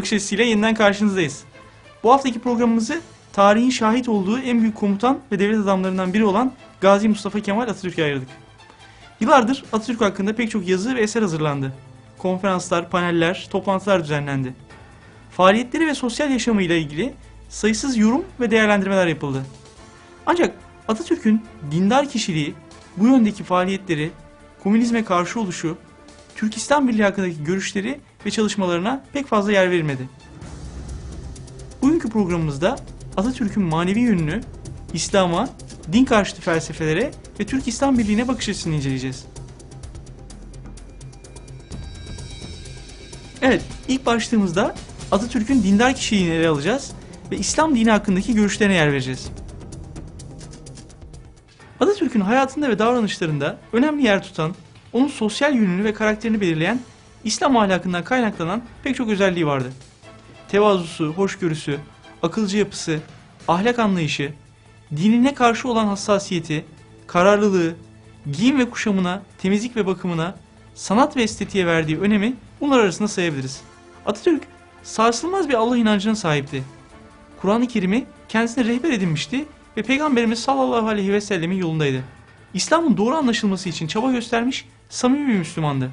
bakış açısıyla yeniden karşınızdayız. Bu haftaki programımızı tarihin şahit olduğu en büyük komutan ve devlet adamlarından biri olan Gazi Mustafa Kemal Atatürk'e ayırdık. Yıllardır Atatürk hakkında pek çok yazı ve eser hazırlandı. Konferanslar, paneller, toplantılar düzenlendi. Faaliyetleri ve sosyal yaşamıyla ilgili sayısız yorum ve değerlendirmeler yapıldı. Ancak Atatürk'ün dindar kişiliği, bu yöndeki faaliyetleri, komünizme karşı oluşu, Türkistan Birliği hakkındaki görüşleri ve çalışmalarına pek fazla yer verilmedi. Bugünkü programımızda Atatürk'ün manevi yönünü, İslam'a, din karşıtı felsefelere ve Türk İslam Birliği'ne bakış açısını inceleyeceğiz. Evet, ilk başlığımızda Atatürk'ün dindar kişiliğini ele alacağız ve İslam dini hakkındaki görüşlerine yer vereceğiz. Atatürk'ün hayatında ve davranışlarında önemli yer tutan, onun sosyal yönünü ve karakterini belirleyen İslam ahlakından kaynaklanan pek çok özelliği vardı. Tevazusu, hoşgörüsü, akılcı yapısı, ahlak anlayışı, dinine karşı olan hassasiyeti, kararlılığı, giyim ve kuşamına, temizlik ve bakımına, sanat ve estetiğe verdiği önemi bunlar arasında sayabiliriz. Atatürk sarsılmaz bir Allah inancına sahipti. Kur'an-ı Kerim'i kendisine rehber edinmişti ve Peygamberimiz sallallahu aleyhi ve sellemin yolundaydı. İslam'ın doğru anlaşılması için çaba göstermiş, samimi bir Müslümandı.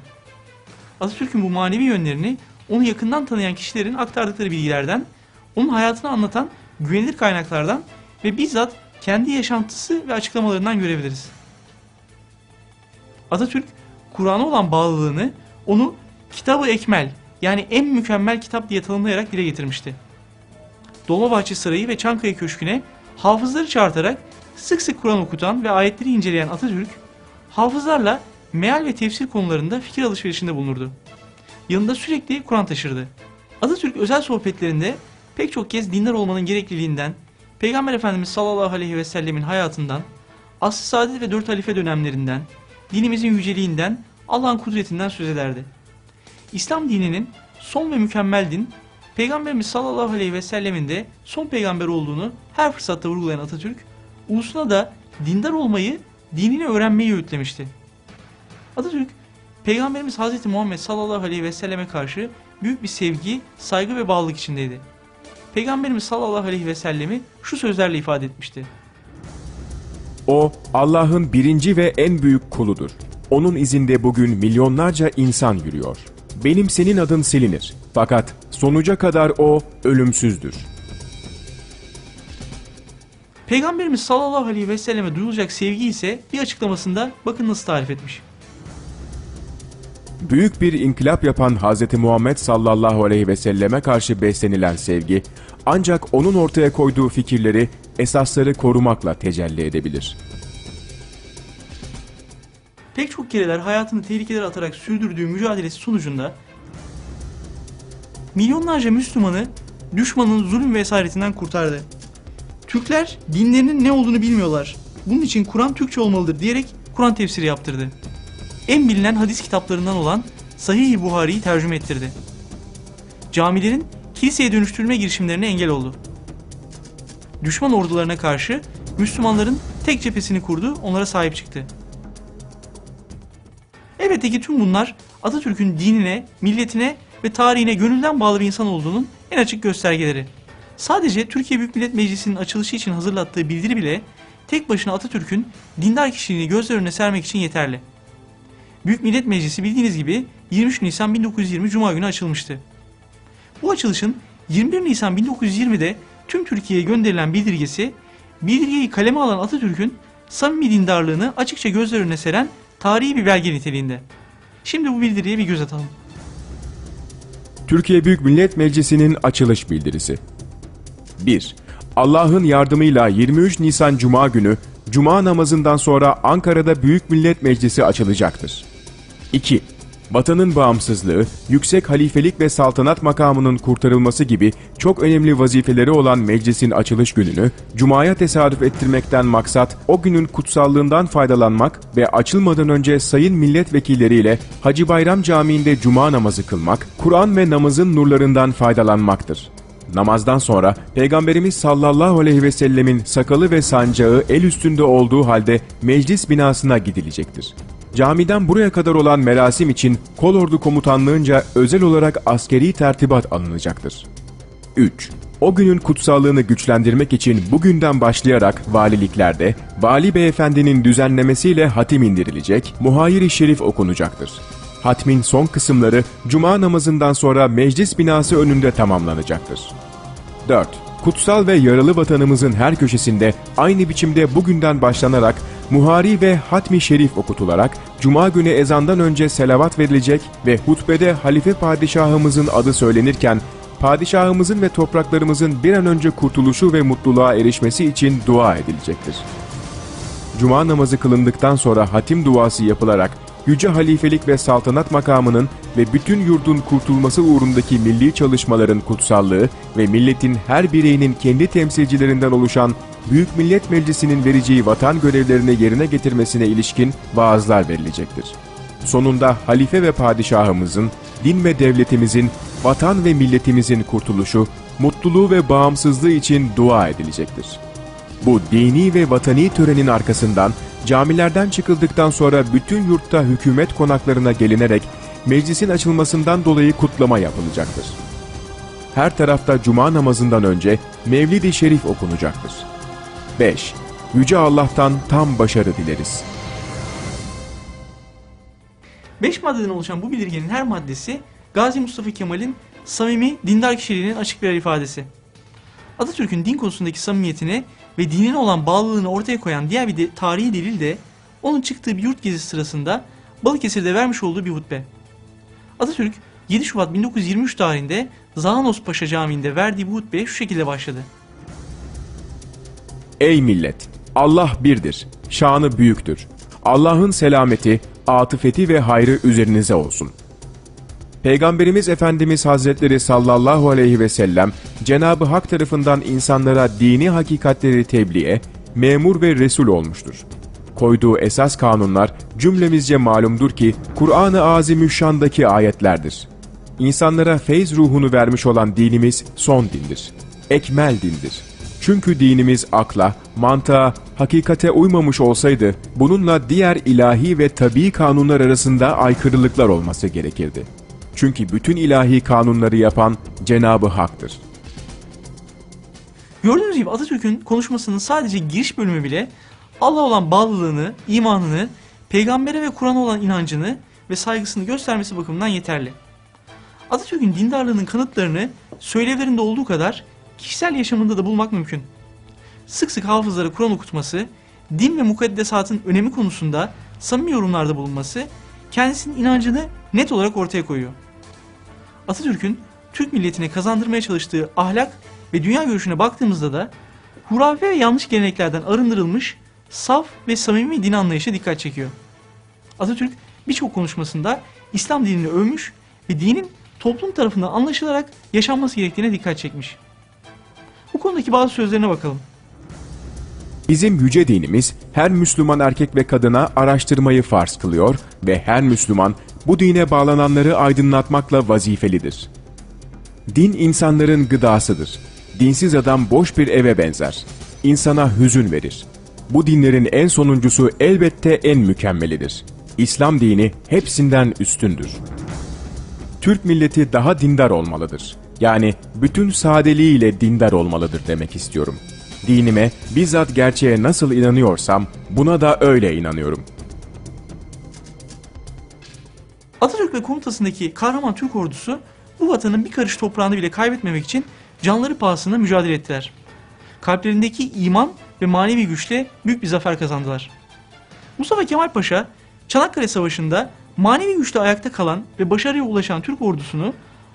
Atatürk'ün bu manevi yönlerini onu yakından tanıyan kişilerin aktardıkları bilgilerden, onun hayatını anlatan güvenilir kaynaklardan ve bizzat kendi yaşantısı ve açıklamalarından görebiliriz. Atatürk, Kur'an'a olan bağlılığını onu kitabı ekmel yani en mükemmel kitap diye tanımlayarak dile getirmişti. Dolmabahçe Sarayı ve Çankaya Köşkü'ne hafızları çağırtarak sık sık Kur'an okutan ve ayetleri inceleyen Atatürk, hafızlarla meal ve tefsir konularında fikir alışverişinde bulunurdu. Yanında sürekli Kur'an taşırdı. Atatürk özel sohbetlerinde pek çok kez dindar olmanın gerekliliğinden, Peygamber Efendimiz sallallahu aleyhi ve sellemin hayatından, asr-ı saadet ve dört halife dönemlerinden, dinimizin yüceliğinden, Allah'ın kudretinden söz ederdi. İslam dininin son ve mükemmel din, Peygamberimiz sallallahu aleyhi ve sellemin de son peygamber olduğunu her fırsatta vurgulayan Atatürk, ulusuna da dindar olmayı, dinini öğrenmeyi öğütlemişti. Atatürk, Peygamberimiz Hz. Muhammed sallallahu aleyhi ve selleme karşı büyük bir sevgi, saygı ve bağlılık içindeydi. Peygamberimiz sallallahu aleyhi ve sellemi şu sözlerle ifade etmişti. O Allah'ın birinci ve en büyük kuludur. Onun izinde bugün milyonlarca insan yürüyor. Benim senin adın silinir. Fakat sonuca kadar o ölümsüzdür. Peygamberimiz sallallahu aleyhi ve selleme duyulacak sevgi ise bir açıklamasında bakın nasıl tarif etmiş. Büyük bir inkılap yapan Hz. Muhammed sallallahu aleyhi ve selleme karşı beslenilen sevgi, ancak onun ortaya koyduğu fikirleri, esasları korumakla tecelli edebilir. Pek çok kereler hayatını tehlikelere atarak sürdürdüğü mücadelesi sonucunda milyonlarca Müslümanı düşmanın zulüm ve esaretinden kurtardı. Türkler dinlerinin ne olduğunu bilmiyorlar. Bunun için Kur'an Türkçe olmalıdır diyerek Kur'an tefsiri yaptırdı. En bilinen hadis kitaplarından olan Sahih-i Buhari'yi tercüme ettirdi. Camilerin kiliseye dönüştürülme girişimlerine engel oldu. Düşman ordularına karşı Müslümanların tek cephesini kurdu, onlara sahip çıktı. Elbette ki tüm bunlar Atatürk'ün dinine, milletine ve tarihine gönülden bağlı bir insan olduğunun en açık göstergeleri. Sadece Türkiye Büyük Millet Meclisi'nin açılışı için hazırlattığı bildiri bile tek başına Atatürk'ün dindar kişiliğini gözler önüne sermek için yeterli. Büyük Millet Meclisi bildiğiniz gibi 23 Nisan 1920 Cuma günü açılmıştı. Bu açılışın 21 Nisan 1920'de tüm Türkiye'ye gönderilen bildirgesi, bildirgeyi kaleme alan Atatürk'ün samimi dindarlığını açıkça gözler önüne seren tarihi bir belge niteliğinde. Şimdi bu bildiriye bir göz atalım. Türkiye Büyük Millet Meclisi'nin açılış bildirisi. 1. Allah'ın yardımıyla 23 Nisan Cuma günü Cuma namazından sonra Ankara'da Büyük Millet Meclisi açılacaktır. 2. Vatanın bağımsızlığı, yüksek halifelik ve saltanat makamının kurtarılması gibi çok önemli vazifeleri olan meclisin açılış gününü Cuma'ya tesadüf ettirmekten maksat o günün kutsallığından faydalanmak ve açılmadan önce sayın milletvekilleriyle Hacı Bayram Camii'nde Cuma namazı kılmak, Kur'an ve namazın nurlarından faydalanmaktır. Namazdan sonra Peygamberimiz sallallahu aleyhi ve sellemin sakalı ve sancağı el üstünde olduğu halde meclis binasına gidilecektir. Camiden buraya kadar olan merasim için kolordu komutanlığınca özel olarak askeri tertibat alınacaktır. 3. O günün kutsallığını güçlendirmek için bugünden başlayarak valiliklerde, vali beyefendinin düzenlemesiyle hatim indirilecek, muhayir-i şerif okunacaktır. Hatmin son kısımları cuma namazından sonra meclis binası önünde tamamlanacaktır. 4. Kutsal ve yaralı vatanımızın her köşesinde aynı biçimde bugünden başlanarak muhari ve hatmi şerif okutularak cuma günü ezandan önce selavat verilecek ve hutbede halife padişahımızın adı söylenirken padişahımızın ve topraklarımızın bir an önce kurtuluşu ve mutluluğa erişmesi için dua edilecektir. Cuma namazı kılındıktan sonra hatim duası yapılarak yüce halifelik ve saltanat makamının ve bütün yurdun kurtulması uğrundaki milli çalışmaların kutsallığı ve milletin her bireyinin kendi temsilcilerinden oluşan Büyük Millet Meclisi'nin vereceği vatan görevlerini yerine getirmesine ilişkin vaazlar verilecektir. Sonunda halife ve padişahımızın, din ve devletimizin, vatan ve milletimizin kurtuluşu, mutluluğu ve bağımsızlığı için dua edilecektir. Bu dini ve vatani törenin arkasından camilerden çıkıldıktan sonra bütün yurtta hükümet konaklarına gelinerek meclisin açılmasından dolayı kutlama yapılacaktır. Her tarafta cuma namazından önce Mevlid-i Şerif okunacaktır. 5. Yüce Allah'tan tam başarı dileriz. 5 maddeden oluşan bu bildirgenin her maddesi Gazi Mustafa Kemal'in samimi dindar kişiliğinin açık birer ifadesi. Atatürk'ün din konusundaki samimiyetini ve dinine olan bağlılığını ortaya koyan diğer bir de, tarihi delil de onun çıktığı bir yurt gezisi sırasında Balıkesir'de vermiş olduğu bir hutbe. Atatürk 7 Şubat 1923 tarihinde Zağanos Paşa Camii'nde verdiği bu hutbeye şu şekilde başladı. Ey millet! Allah birdir. Şanı büyüktür. Allah'ın selameti, atıfeti ve hayrı üzerinize olsun. Peygamberimiz Efendimiz Hazretleri sallallahu aleyhi ve sellem Cenabı Hak tarafından insanlara dini hakikatleri tebliğe memur ve resul olmuştur. Koyduğu esas kanunlar cümlemizce malumdur ki Kur'an-ı Azimüşşan'daki ayetlerdir. İnsanlara feyz ruhunu vermiş olan dinimiz son dindir. Ekmel dindir. Çünkü dinimiz akla, mantığa, hakikate uymamış olsaydı bununla diğer ilahi ve tabii kanunlar arasında aykırılıklar olması gerekirdi. Çünkü bütün ilahi kanunları yapan Cenabı Hak'tır. Gördüğünüz gibi Atatürk'ün konuşmasının sadece giriş bölümü bile Allah olan bağlılığını, imanını, peygambere ve Kur'an'a olan inancını ve saygısını göstermesi bakımından yeterli. Atatürk'ün dindarlığının kanıtlarını söylevlerinde olduğu kadar kişisel yaşamında da bulmak mümkün. Sık sık hafızlara Kur'an okutması, din ve mukaddesatın önemi konusunda samimi yorumlarda bulunması kendisinin inancını net olarak ortaya koyuyor. Atatürk'ün Türk milletine kazandırmaya çalıştığı ahlak ve dünya görüşüne baktığımızda da hurafe ve yanlış geleneklerden arındırılmış saf ve samimi din anlayışı dikkat çekiyor. Atatürk birçok konuşmasında İslam dinini övmüş ve dinin toplum tarafından anlaşılarak yaşanması gerektiğine dikkat çekmiş. Bu konudaki bazı sözlerine bakalım. Bizim yüce dinimiz her Müslüman erkek ve kadına araştırmayı farz kılıyor ve her Müslüman bu dine bağlananları aydınlatmakla vazifelidir. Din insanların gıdasıdır. Dinsiz adam boş bir eve benzer. İnsana hüzün verir. Bu dinlerin en sonuncusu elbette en mükemmelidir. İslam dini hepsinden üstündür. Türk milleti daha dindar olmalıdır. Yani bütün sadeliğiyle dindar olmalıdır demek istiyorum. Dinime bizzat gerçeğe nasıl inanıyorsam buna da öyle inanıyorum. Atatürk ve komutasındaki kahraman Türk ordusu bu vatanın bir karış toprağını bile kaybetmemek için canları pahasına mücadele ettiler. Kalplerindeki iman ve manevi güçle büyük bir zafer kazandılar. Mustafa Kemal Paşa Çanakkale Savaşı'nda manevi güçle ayakta kalan ve başarıya ulaşan Türk ordusunu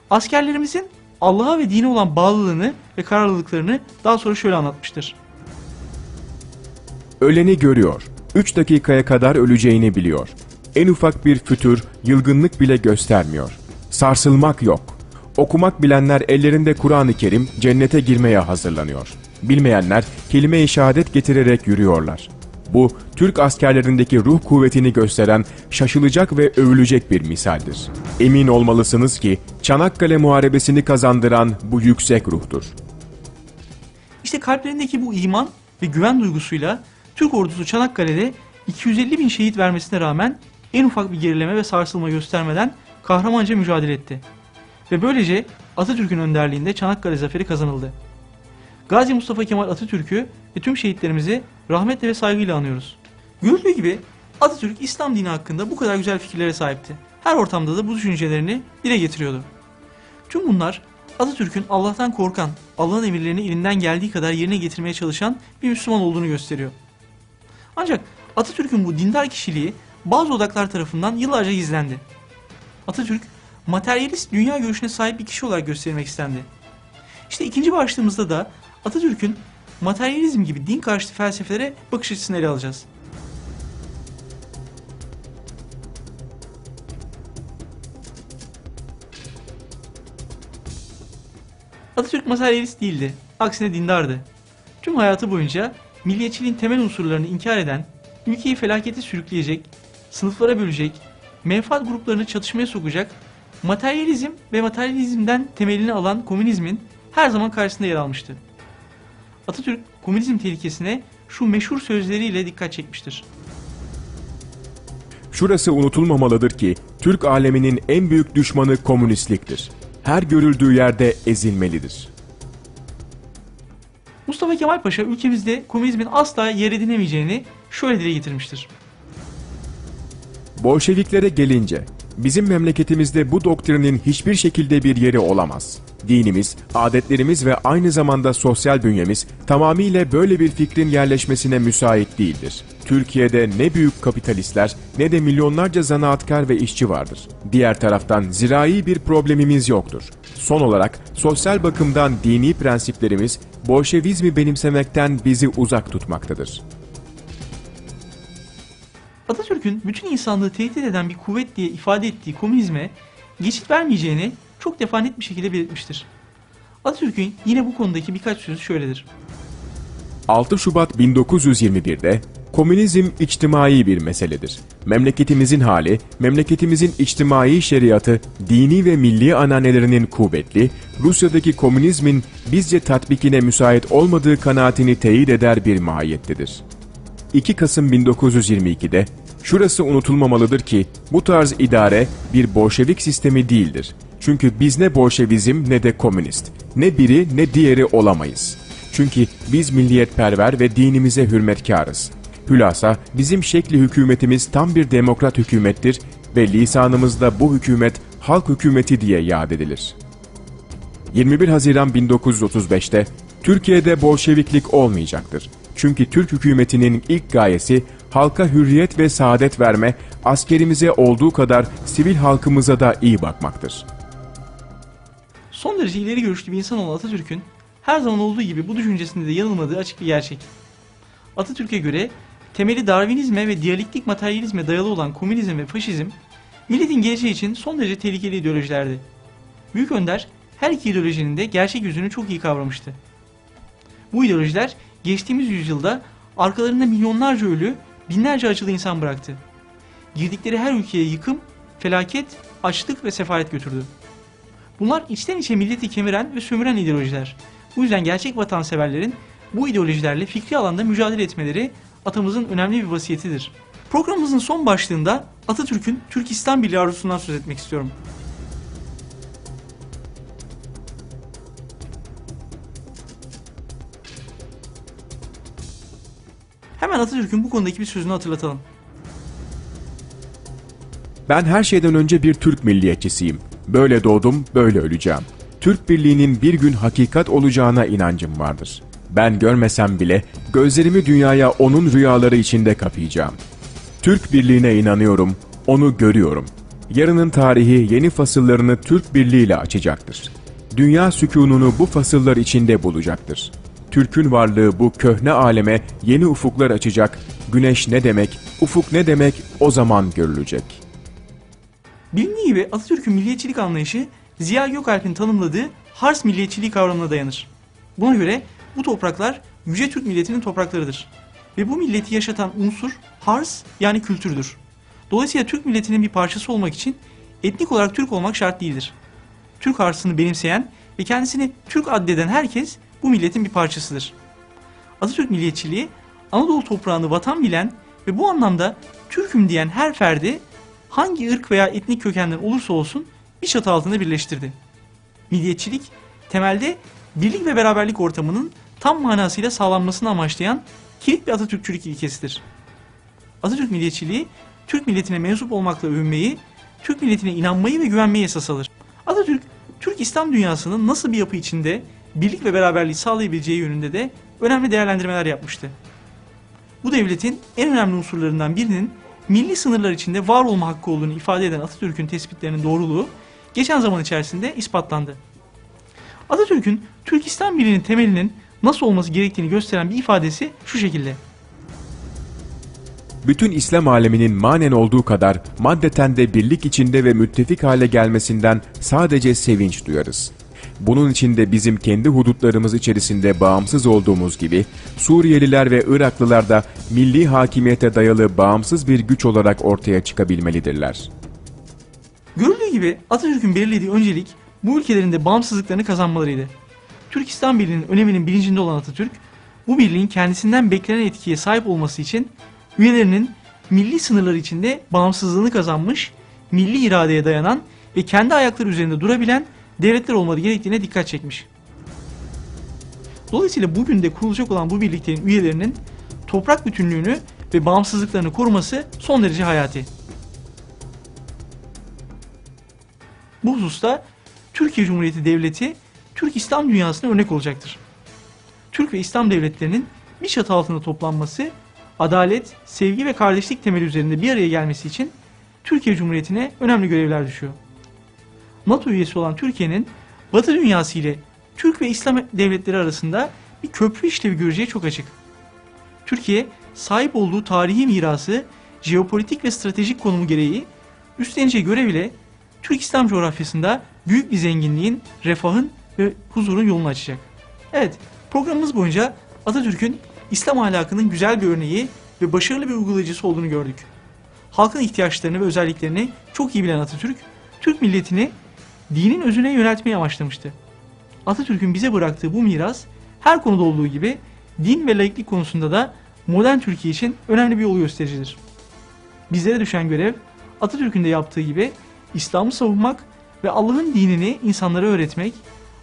askerlerimizin Allah'a ve dine olan bağlılığını ve kararlılıklarını daha sonra şöyle anlatmıştır. Öleni görüyor. 3 dakikaya kadar öleceğini biliyor. En ufak bir fütür, yılgınlık bile göstermiyor. Sarsılmak yok. Okumak bilenler ellerinde Kur'an-ı Kerim cennete girmeye hazırlanıyor. Bilmeyenler kelime-i şehadet getirerek yürüyorlar. Bu Türk askerlerindeki ruh kuvvetini gösteren şaşılacak ve övülecek bir misaldir. Emin olmalısınız ki Çanakkale Muharebesini kazandıran bu yüksek ruhtur. İşte kalplerindeki bu iman ve güven duygusuyla Türk ordusu Çanakkale'de 250 bin şehit vermesine rağmen en ufak bir gerileme ve sarsılma göstermeden kahramanca mücadele etti. Ve böylece Atatürk'ün önderliğinde Çanakkale Zaferi kazanıldı. Gazi Mustafa Kemal Atatürk'ü ve tüm şehitlerimizi rahmetle ve saygıyla anıyoruz. Görüldüğü gibi Atatürk İslam dini hakkında bu kadar güzel fikirlere sahipti. Her ortamda da bu düşüncelerini dile getiriyordu. Tüm bunlar Atatürk'ün Allah'tan korkan, Allah'ın emirlerini elinden geldiği kadar yerine getirmeye çalışan bir Müslüman olduğunu gösteriyor. Ancak Atatürk'ün bu dindar kişiliği bazı odaklar tarafından yıllarca gizlendi. Atatürk, materyalist dünya görüşüne sahip bir kişi olarak gösterilmek istendi. İşte ikinci başlığımızda da Atatürk'ün materyalizm gibi din karşıtı felsefelere bakış açısını ele alacağız. Atatürk materyalist değildi. Aksine dindardı. Tüm hayatı boyunca milliyetçiliğin temel unsurlarını inkar eden, ülkeyi felakete sürükleyecek, sınıflara bölecek, menfaat gruplarını çatışmaya sokacak, materyalizm ve materyalizmden temelini alan komünizmin her zaman karşısında yer almıştı. Atatürk komünizm tehlikesine şu meşhur sözleriyle dikkat çekmiştir. Şurası unutulmamalıdır ki Türk aleminin en büyük düşmanı komünistliktir. Her görüldüğü yerde ezilmelidir. Mustafa Kemal Paşa ülkemizde komünizmin asla yer edinemeyeceğini şöyle dile getirmiştir. Bolşeviklere gelince bizim memleketimizde bu doktrinin hiçbir şekilde bir yeri olamaz. Dinimiz, adetlerimiz ve aynı zamanda sosyal bünyemiz tamamıyla böyle bir fikrin yerleşmesine müsait değildir. Türkiye'de ne büyük kapitalistler ne de milyonlarca zanaatkar ve işçi vardır. Diğer taraftan zirai bir problemimiz yoktur. Son olarak sosyal bakımdan dini prensiplerimiz Bolşevizmi benimsemekten bizi uzak tutmaktadır. Atatürk'ün bütün insanlığı tehdit eden bir kuvvet diye ifade ettiği komünizme geçit vermeyeceğini çok defa net bir şekilde belirtmiştir. Atatürk'ün yine bu konudaki birkaç sözü şöyledir. 6 Şubat 1921'de komünizm içtimai bir meseledir. Memleketimizin hali, memleketimizin içtimai şeriatı, dini ve milli ananelerinin kuvvetli, Rusya'daki komünizmin bizce tatbikine müsait olmadığı kanaatini teyit eder bir mahiyettedir. 2 Kasım 1922'de şurası unutulmamalıdır ki bu tarz idare bir Bolşevik sistemi değildir. Çünkü biz ne Bolşevizm ne de komünist. Ne biri ne diğeri olamayız. Çünkü biz milliyetperver ve dinimize hürmetkarız. Hülasa bizim şekli hükümetimiz tam bir demokrat hükümettir ve lisanımızda bu hükümet halk hükümeti diye yad edilir. 21 Haziran 1935'te Türkiye'de Bolşeviklik olmayacaktır. Çünkü Türk hükümetinin ilk gayesi halka hürriyet ve saadet verme, askerimize olduğu kadar sivil halkımıza da iyi bakmaktır. Son derece ileri görüşlü bir insan olan Atatürk'ün her zaman olduğu gibi bu düşüncesinde de yanılmadığı açık bir gerçek. Atatürk'e göre temeli Darwinizme ve diyalektik materyalizme dayalı olan komünizm ve faşizm, milletin geleceği için son derece tehlikeli ideolojilerdi. Büyük Önder her iki ideolojinin de gerçek yüzünü çok iyi kavramıştı. Bu ideolojiler geçtiğimiz yüzyılda arkalarında milyonlarca ölü, binlerce acılı insan bıraktı. Girdikleri her ülkeye yıkım, felaket, açlık ve sefalet götürdü. Bunlar içten içe milleti kemiren ve sömüren ideolojiler. Bu yüzden gerçek vatanseverlerin bu ideolojilerle fikri alanda mücadele etmeleri atamızın önemli bir vasiyetidir. Programımızın son başlığında Atatürk'ün Türk İslam Birliği arzusundan söz etmek istiyorum. Hemen Atatürk'ün bu konudaki bir sözünü hatırlatalım. Ben her şeyden önce bir Türk milliyetçisiyim. Böyle doğdum, böyle öleceğim. Türk birliğinin bir gün hakikat olacağına inancım vardır. Ben görmesem bile gözlerimi dünyaya onun rüyaları içinde kapayacağım. Türk birliğine inanıyorum, onu görüyorum. Yarının tarihi yeni fasıllarını Türk birliğiyle açacaktır. Dünya sükununu bu fasıllar içinde bulacaktır. Türk'ün varlığı bu köhne aleme yeni ufuklar açacak. Güneş ne demek, ufuk ne demek o zaman görülecek. Bilindiği gibi Atatürk'ün milliyetçilik anlayışı Ziya Gökalp'in tanımladığı Hars milliyetçiliği kavramına dayanır. Buna göre bu topraklar Yüce Türk milletinin topraklarıdır. Ve bu milleti yaşatan unsur Hars yani kültürdür. Dolayısıyla Türk milletinin bir parçası olmak için etnik olarak Türk olmak şart değildir. Türk Hars'ını benimseyen ve kendisini Türk addeden herkes bu milletin bir parçasıdır. Atatürk milliyetçiliği Anadolu toprağını vatan bilen ve bu anlamda Türk'üm diyen her ferdi hangi ırk veya etnik kökenden olursa olsun bir çatı altında birleştirdi. Milliyetçilik temelde birlik ve beraberlik ortamının tam manasıyla sağlanmasını amaçlayan kilit bir Atatürkçülük ilkesidir. Atatürk milliyetçiliği Türk milletine mensup olmakla övünmeyi, Türk milletine inanmayı ve güvenmeyi esas alır. Atatürk, Türk İslam dünyasının nasıl bir yapı içinde birlik ve beraberliği sağlayabileceği yönünde de önemli değerlendirmeler yapmıştı. Bu devletin en önemli unsurlarından birinin milli sınırlar içinde var olma hakkı olduğunu ifade eden Atatürk'ün tespitlerinin doğruluğu geçen zaman içerisinde ispatlandı. Atatürk'ün Türk İslam Birliği'nin temelinin nasıl olması gerektiğini gösteren bir ifadesi şu şekilde. Bütün İslam aleminin manen olduğu kadar maddeten de birlik içinde ve müttefik hale gelmesinden sadece sevinç duyarız. Bunun için de bizim kendi hudutlarımız içerisinde bağımsız olduğumuz gibi Suriyeliler ve Iraklılar da milli hakimiyete dayalı bağımsız bir güç olarak ortaya çıkabilmelidirler. Görüldüğü gibi Atatürk'ün belirlediği öncelik bu ülkelerin de bağımsızlıklarını kazanmalarıydı. Türk İslam Birliği'nin öneminin bilincinde olan Atatürk, bu birliğin kendisinden beklenen etkiye sahip olması için üyelerinin milli sınırları içinde bağımsızlığını kazanmış, milli iradeye dayanan ve kendi ayakları üzerinde durabilen devletler olmalı gerektiğine dikkat çekmiş. Dolayısıyla bugün de kurulacak olan bu birliklerin üyelerinin toprak bütünlüğünü ve bağımsızlıklarını koruması son derece hayati. Bu hususta Türkiye Cumhuriyeti Devleti Türk İslam dünyasına örnek olacaktır. Türk ve İslam devletlerinin bir çatı altında toplanması, adalet, sevgi ve kardeşlik temeli üzerinde bir araya gelmesi için Türkiye Cumhuriyeti'ne önemli görevler düşüyor. NATO üyesi olan Türkiye'nin Batı dünyası ile Türk ve İslam devletleri arasında bir köprü işlevi göreceği çok açık. Türkiye sahip olduğu tarihi mirası, jeopolitik ve stratejik konumu gereği üstleneceği görev ile Türk İslam coğrafyasında büyük bir zenginliğin, refahın ve huzurun yolunu açacak. Evet, programımız boyunca Atatürk'ün İslam ahlakının güzel bir örneği ve başarılı bir uygulayıcısı olduğunu gördük. Halkın ihtiyaçlarını ve özelliklerini çok iyi bilen Atatürk, Türk milletini dinin özüne yöneltmeyi amaçlamıştı. Atatürk'ün bize bıraktığı bu miras her konuda olduğu gibi din ve laiklik konusunda da modern Türkiye için önemli bir yol göstericidir. Bizlere düşen görev Atatürk'ün de yaptığı gibi İslam'ı savunmak ve Allah'ın dinini insanlara öğretmek,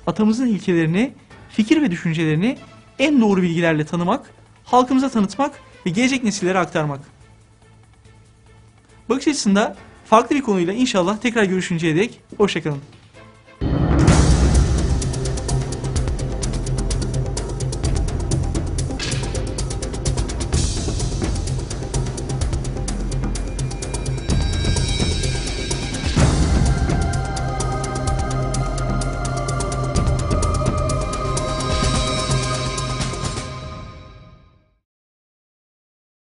atamızın ilkelerini, fikir ve düşüncelerini en doğru bilgilerle tanımak, halkımıza tanıtmak ve gelecek nesillere aktarmak. Bakış açısında farklı bir konuyla inşallah tekrar görüşünceye dek hoşçakalın.